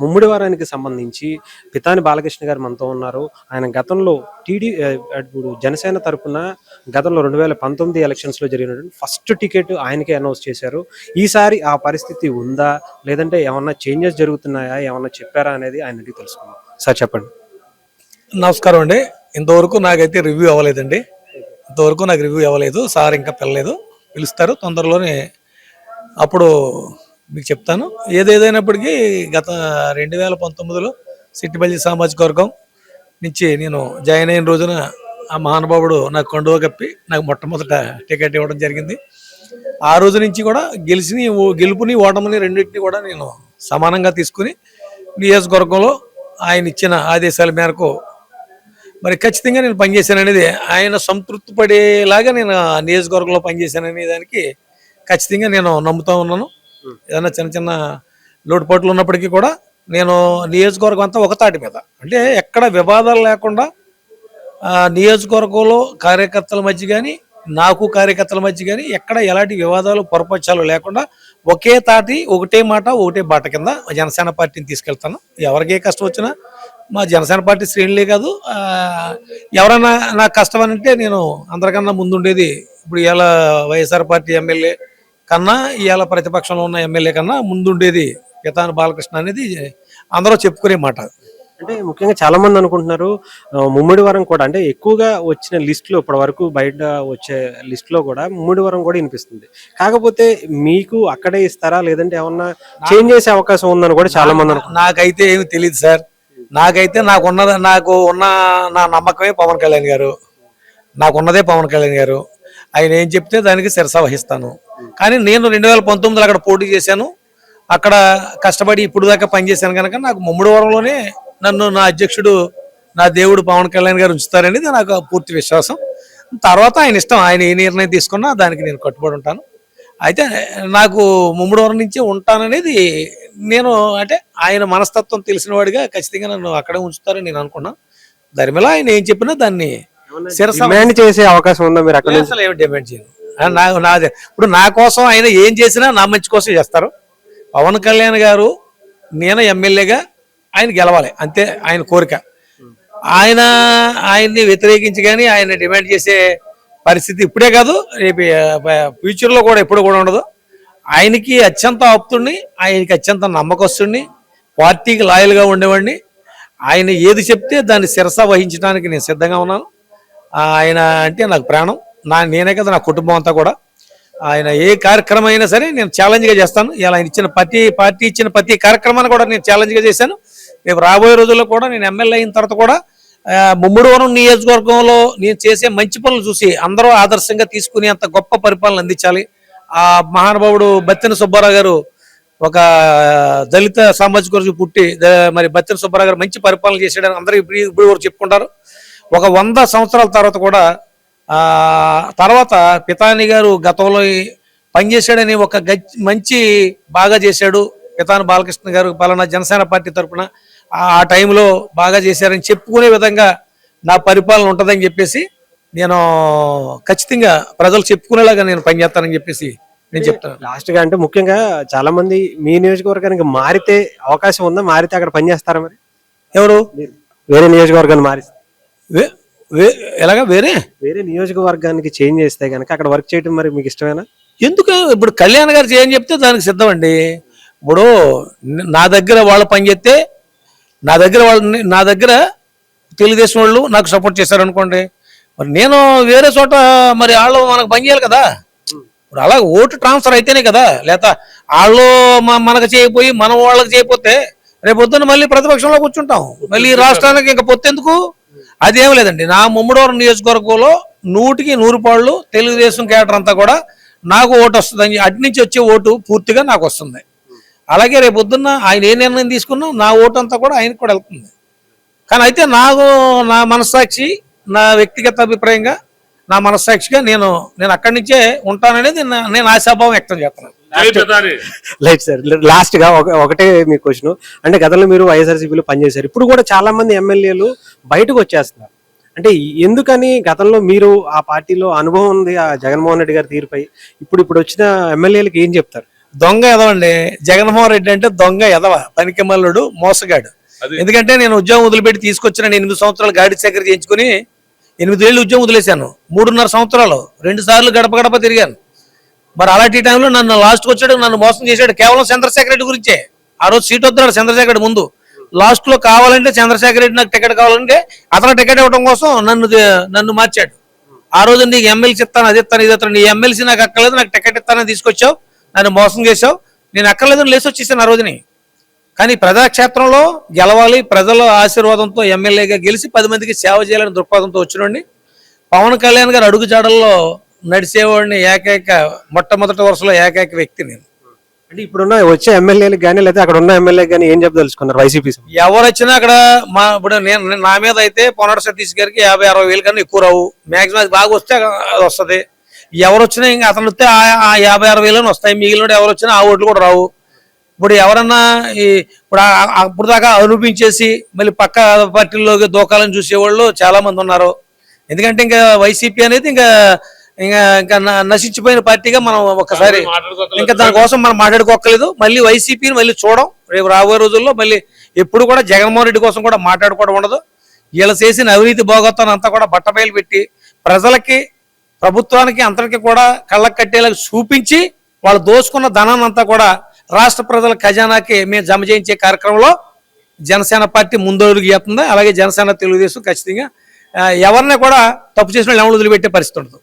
ముమ్మడి వారానికి సంబంధించి పితాని బాలకృష్ణ గారు మనతో ఉన్నారు. ఆయన గతంలో టీడీ ఇప్పుడు జనసేన తరపున గతంలో రెండు వేల పంతొమ్మిది ఎలక్షన్స్లో జరిగినటువంటి ఫస్ట్ టికెట్ ఆయనకే అనౌన్స్ చేశారు. ఈసారి ఆ పరిస్థితి ఉందా? లేదంటే ఏమన్నా చేంజెస్ జరుగుతున్నాయా? ఏమన్నా చెప్పారా అనేది ఆయన అడిగి తెలుసుకుందాం. సార్ చెప్పండి. నమస్కారం అండి. ఇంతవరకు నాకైతే రివ్యూ అవ్వలేదండి. ఇంతవరకు నాకు రివ్యూ అవ్వలేదు. సార్ ఇంకా పిల్లలేదు పిలుస్తారు. తొందరలోనే అప్పుడు మీకు చెప్తాను. ఏదేదైనప్పటికీ గత రెండు వేల పంతొమ్మిదిలో సిట్టిపల్లి సామాజిక వర్గం నుంచి నేను జాయిన్ అయిన రోజున ఆ మహానుభావుడు నాకు కండువ కప్పి నాకు మొట్టమొదట టికెట్ ఇవ్వడం జరిగింది. ఆ రోజు నుంచి కూడా గెలిచి గెలుపుని ఓటమిని రెండింటిని కూడా నేను సమానంగా తీసుకుని నియోజకవర్గంలో ఆయన ఇచ్చిన ఆదేశాల మేరకు మరి ఖచ్చితంగా నేను పనిచేశాను అనేది ఆయన సంతృప్తి పడేలాగా నేను ఆ నియోజకవర్గంలో పనిచేశాను అనే దానికి ఖచ్చితంగా నేను నమ్ముతా ఉన్నాను. ఏదైనా చిన్న చిన్న లోటుపాట్లు ఉన్నప్పటికీ కూడా నేను నియోజకవర్గం అంతా ఒక తాటి మీద. అంటే ఎక్కడ వివాదాలు లేకుండా నియోజకవర్గంలో కార్యకర్తల మధ్య కానీ నాకు కార్యకర్తల మధ్య కానీ ఎక్కడ ఎలాంటి వివాదాలు పొరపక్షాలు లేకుండా ఒకే తాటి ఒకటే మాట ఒకటే బాట కింద జనసేన పార్టీని తీసుకెళ్తాను. ఎవరికి కష్టం వచ్చినా మా జనసేన పార్టీ శ్రేణులే కాదు ఎవరైనా నాకు కష్టం అని అంటే నేను అందరికన్నా ముందుండేది. ఇప్పుడు ఇలా వైఎస్ఆర్ పార్టీ ఎమ్మెల్యే కన్నా ఇవాళ ప్రతిపక్షంలో ఉన్న ఎమ్మెల్యే కన్నా ముందుండేది పితాని బాలకృష్ణ అనేది అందరూ చెప్పుకునే మాట. అంటే ముఖ్యంగా చాలా మంది అనుకుంటున్నారు ఆ, ముమ్మిడి వారం కూడా అంటే ఎక్కువగా వచ్చిన లిస్ట్లో ఇప్పటి వరకు బయట వచ్చే లిస్ట్లో కూడా ముమ్మిడి వారం కూడా వినిపిస్తుంది. కాకపోతే మీకు అక్కడే ఇస్తారా? లేదంటే ఏమన్నా చేంజ్ చేసే అవకాశం ఉందని కూడా చాలా మంది నాకైతే ఏమి తెలియదు సార్. నాకైతే నాకు ఉన్న నాకు ఉన్న నా నమ్మకమే పవన్ కళ్యాణ్ గారు. నాకు ఉన్నదే పవన్ కళ్యాణ్ గారు. ఆయన ఏం చెప్తే దానికి శిరస వహిస్తాను. కానీ నేను రెండు వేల పంతొమ్మిదిలో అక్కడ పోటీ చేశాను. అక్కడ కష్టపడి ఇప్పుడు దాకా పనిచేశాను కనుక నాకు ముమ్మడివరంలోనే నన్ను నా అధ్యక్షుడు నా దేవుడు పవన్ కళ్యాణ్ గారు ఉంచుతారనేది నాకు పూర్తి విశ్వాసం. తర్వాత ఆయన ఇష్టం ఆయన ఏ నిర్ణయం తీసుకున్నా దానికి నేను కట్టుబడి ఉంటాను. అయితే నాకు ముమ్మడివరం నుంచి ఉంటాననేది నేను అంటే ఆయన మనస్తత్వం తెలిసిన వాడిగా ఖచ్చితంగా నన్ను అక్కడే ఉంచుతారని నేను అనుకున్నాను దాని మీద ఆయన ఏం చెప్పినా దాన్ని డిమాండ్ చేసే అవకాశం ఉందా మీరు అక్కడ డిమాండ్ చేయను. ఆ, నా నాదే. ఇప్పుడు నా కోసం ఆయన ఏం చేసినా నా మంచి కోసం చేస్తారు. పవన్ కళ్యాణ్ గారు నేను ఎమ్మెల్యేగా ఆయన గెలవాలి. అంతే ఆయన కోరిక. ఆయన ఆయన్ని వ్యతిరేకించి కానీ ఆయన డిమాండ్ చేసే పరిస్థితి ఇప్పుడే కాదు రేపు ఫ్యూచర్లో కూడా ఎప్పుడు కూడా ఉండదు. ఆయనకి అత్యంత ఆప్తుడిని ఆయనకి అత్యంత నమ్మకస్తుడిని పార్టీకి లాయల్గా ఉండేవాడిని. ఆయన ఏది చెప్తే దాన్ని శిరస వహించడానికి నేను సిద్ధంగా ఉన్నాను. ఆయన అంటే నాకు ప్రాణం. నా నేనే కదా నా కుటుంబం అంతా కూడా. ఆయన ఏ కార్యక్రమం అయినా సరే నేను ఛాలెంజ్గా చేస్తాను. ఇలా ఆయన ఇచ్చిన ప్రతి పార్టీ ఇచ్చిన ప్రతి కార్యక్రమాన్ని కూడా నేను ఛాలెంజ్గా చేశాను. రేపు రాబోయే రోజుల్లో కూడా నేను ఎమ్మెల్యే అయిన తర్వాత కూడా ముమ్మడివరం నియోజకవర్గంలో నేను చేసే మంచి పనులు చూసి అందరూ ఆదర్శంగా తీసుకుని అంత గొప్ప పరిపాలన అందించాలి. ఆ మహానుభావుడు బత్తెన సుబ్బారావు గారు ఒక దళిత సామాజిక వర్గం పుట్టి మరి బత్తెన సుబ్బారావు గారు మంచి పరిపాలన చేశాడని అందరూ ఇప్పుడు ఇప్పుడు చెప్పుకుంటారు. ఒక వంద సంవత్సరాల తర్వాత కూడా తర్వాత పితాని గారు గతంలో పనిచేశాడని ఒక మంచి బాగా చేశాడు. పితాని బాలకృష్ణ గారు పలానా జనసేన పార్టీ తరపున ఆ టైంలో బాగా చేశారని చెప్పుకునే విధంగా నా పరిపాలన ఉంటుందని చెప్పేసి నేను ఖచ్చితంగా ప్రజలు చెప్పుకునేలాగా నేను పనిచేస్తానని చెప్పేసి నేను చెప్తాను లాస్ట్గా అంటే ముఖ్యంగా చాలా మంది మీ నియోజకవర్గానికి మారితే అవకాశం ఉందా? మారితే అక్కడ పనిచేస్తారా మరి? ఎవరు? మీరు వేరే నియోజకవర్గాన్ని మారిస్తే. వే- ఎలాగా వేరే? వేరే నియోజకవర్గానికి చేంజ్ చేస్తే కనుక అక్కడ వర్క్ చేయడం మరి మీకు ఇష్టమేనా? ఎందుకు? ఇప్పుడు కళ్యాణ్ గారు చేయని చెప్తే దానికి సిద్ధమండి. ఇప్పుడు న- దగ్గర వాళ్ళు పని చేస్తే నా దగ్గర వాళ్ళని నా దగ్గర తెలుగుదేశం వాళ్ళు నాకు సపోర్ట్ చేశారు అనుకోండి మరి నేను వేరే చోట మరి వాళ్ళు మనకు పని చేయాలి కదా. ఇప్పుడు అలా ఓటు ట్రాన్స్ఫర్ అయితేనే కదా. లేక వాళ్ళు మనకు చేయకపోయి మనం వాళ్ళకి చేయకపోతే రేపు పొద్దున్న మళ్ళీ ప్రతిపక్షంలో కూర్చుంటాం. మళ్ళీ రాష్ట్రానికి ఇంకా పొత్తెందుకు? అదేం లేదండి. నా ముమ్మడవరం నియోజకవర్గంలో నూటికి నూరు పాళ్ళు తెలుగుదేశం కేటర్ అంతా కూడా నాకు ఓటు వస్తుంది అటు నుంచి వచ్చే ఓటు పూర్తిగా నాకు వస్తుంది. అలాగే రేపు పొద్దున్న ఆయన ఏ నిర్ణయం తీసుకున్నా నా ఓటు అంతా కూడా ఆయనకు కూడా వెళ్తుంది. కానీ అయితే నాకు నా మనస్సాక్షి నా వ్యక్తిగత అభిప్రాయంగా నా మనస్సాక్షిగా నేను నేను అక్కడి నుంచే ఉంటాననేది నేను ఆశాభావం వ్యక్తం చేస్తున్నాను. లైట్ సార్ లాస్ట్గా ఒక- ఒకటే మీ క్వశ్చన్ అంటే గతంలో మీరు వైఎస్ఆర్సీపీలో పనిచేశారు. ఇప్పుడు కూడా చాలా మంది ఎమ్మెల్యేలు బయటకు వచ్చేస్తున్నారు. అంటే ఎందుకని గతంలో మీరు ఆ పార్టీలో అనుభవం ఉంది ఆ జగన్మోహన్ రెడ్డి గారి తీరుపై. ఇప్పుడు ఇప్పుడు వచ్చిన ఎమ్మెల్యేలకు ఏం చెప్తారు? దొంగ ఎదవండి. జగన్మోహన్ రెడ్డి అంటే దొంగ ఎదవ పనికిమల్లుడు మోసగాడు. ఎందుకంటే నేను ఉద్యోగం వదిలిపెట్టి తీసుకొచ్చిన ఎనిమిది సంవత్సరాలు గాడి చక్కెర చేయించుకుని ఎనిమిది ఏళ్ళు ఉద్యోగం వదిలేశాను. మూడున్నర సంవత్సరాలు రెండు సార్లు గడప గడప తిరిగాను. మరి అలాంటి టైంలో నన్ను లాస్ట్కి వచ్చాడు నన్ను మోసం చేశాడు కేవలం చంద్రశేఖర రెడ్డి గురించే. ఆ రోజు సీట్ వద్దాడు చంద్రశేఖర్ రెడ్డి ముందు. లాస్ట్లో కావాలంటే చంద్రశేఖర్ రెడ్డి నాకు టికెట్ కావాలంటే అతను టికెట్ ఇవ్వడం కోసం నన్ను నన్ను మార్చాడు. ఆ రోజు నీకు ఎమ్మెల్సీ ఇస్తాను అది ఇస్తాను ఇది ఇస్తాను. నీ ఎమ్మెల్సీ నాకు అక్కర్లేదు నాకు టికెట్ ఇస్తానని తీసుకొచ్చావు నన్ను మోసం చేసావు నేను అక్కర్లేదని లేచి వచ్చేసాను ఆ రోజుని. కానీ ప్రజాక్షేత్రంలో గెలవాలి ప్రజల ఆశీర్వాదంతో ఎమ్మెల్యేగా గెలిచి పది మందికి సేవ చేయాలని దృక్పథంతో వచ్చినండి పవన్ కళ్యాణ్ గారు అడుగుజాడల్లో నడిచేవాడిని ఏకైక మొట్టమొదటి వరుసలో ఏకైక వ్యక్తి నేను. అంటే ఇప్పుడున్న వచ్చే ఎమ్మెల్యేలకు కానీ లేదా అక్కడ ఉన్న ఎమ్మెల్యే కానీ ఏం చెప్పదలుచుకున్నారు వైసీపీ ఎవరు వచ్చినా అక్కడ మా ఇప్పుడు నేను నా మీద అయితే పొన్నాడు సతీష్ గారికి యాభై అరవై వేలు కన్నా ఎక్కువ రావు. మాక్సిమం అది బాగా వస్తే అది వస్తుంది. ఎవరు వచ్చినా ఇంకా అతను వస్తే ఆ- యాభై అరవై వేలు వస్తాయి. మిగిలిన ఎవరు వచ్చినా ఆ ఓట్లు కూడా రావు. ఇప్పుడు ఎవరన్నా ఈ ఇప్పుడు అప్పుడు దాకా అనిపించేసి మళ్ళీ పక్క పార్టీల్లోకి దూకాలని చూసేవాళ్ళు చాలా మంది ఉన్నారు. ఎందుకంటే ఇంకా వైసీపీ అనేది ఇంకా ఇంకా ఇంకా నశించిపోయిన పార్టీగా మనం ఒకసారి ఇంకా దానికోసం మనం మాట్లాడుకోకలేదు. మళ్ళీ వైసీపీని మళ్ళీ చూడం. రేపు రాబోయే రోజుల్లో మళ్ళీ ఎప్పుడు కూడా జగన్మోహన్ రెడ్డి కోసం కూడా మాట్లాడుకోవడం ఉండదు. వీళ్ళు చేసిన అవినీతి భోగత్వాన్ని అంతా కూడా బట్టబయలు పెట్టి ప్రజలకి ప్రభుత్వానికి అంతటికి కూడా కళ్ళకు కట్టేలా చూపించి వాళ్ళు దోచుకున్న ధనాన్ని అంతా కూడా రాష్ట్ర ప్రజల ఖజానాకి మేము జమ చేయించే కార్యక్రమంలో జనసేన పార్టీ ముందడుగు చేస్తుంది అలాగే జనసేన తెలుగుదేశం ఖచ్చితంగా ఎవరిని కూడా తప్పు చేసిన వాళ్ళు ఎవరు వదిలిపెట్టే పరిస్థితి ఉండదు.